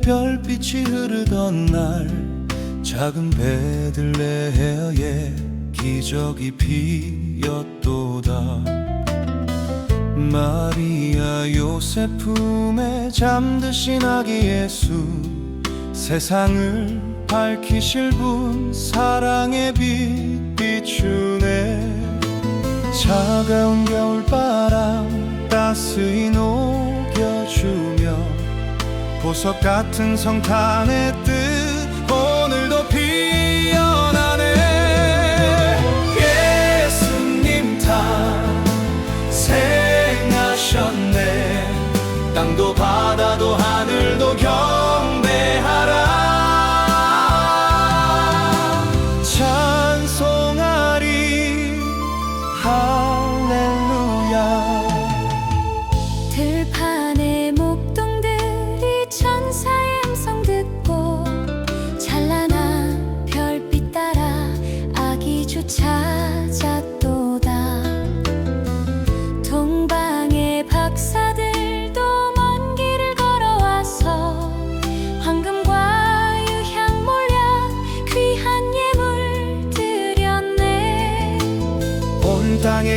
별빛이 흐르던 날 작은 베들레헴에 기적이 피었도다. 마리아 요셉 품에 잠드신 아기 예수 세상을 밝히실 분 사랑의 빛 비추네. 차가운 겨울바람 따스히 녹여주며 보석 같은 성탄의 뜻 오늘도 피어나네. 예수님 탄생하셨네. 땅도 바다도 하늘도 경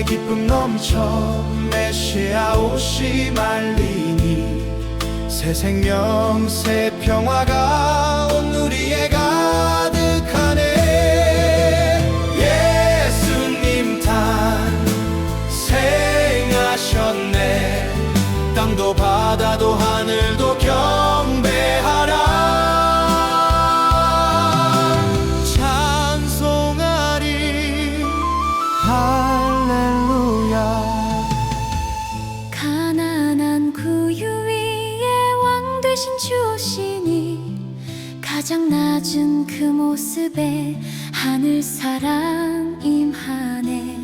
기쁨 넘쳐 메시아 옷이 말리니 새 생명 새 평화가 왕 되신 주시니 가장 낮은 그 모습에 하늘 사랑 임하네.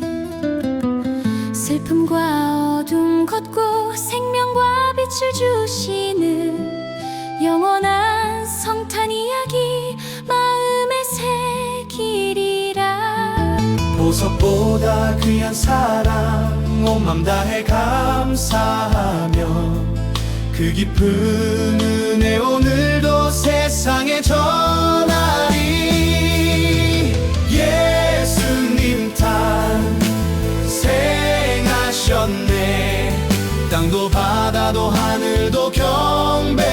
슬픔과 어둠 걷고 생명과 빛을 주시는 영원한 성탄 이야기 마음에 새기리라. 보석보다 귀한 사랑 온 맘 다해 감사하며 그 깊은 은혜 오늘도 세상에 전하리. 예수님 탄생하셨네. 땅도 바다도 하늘도 경배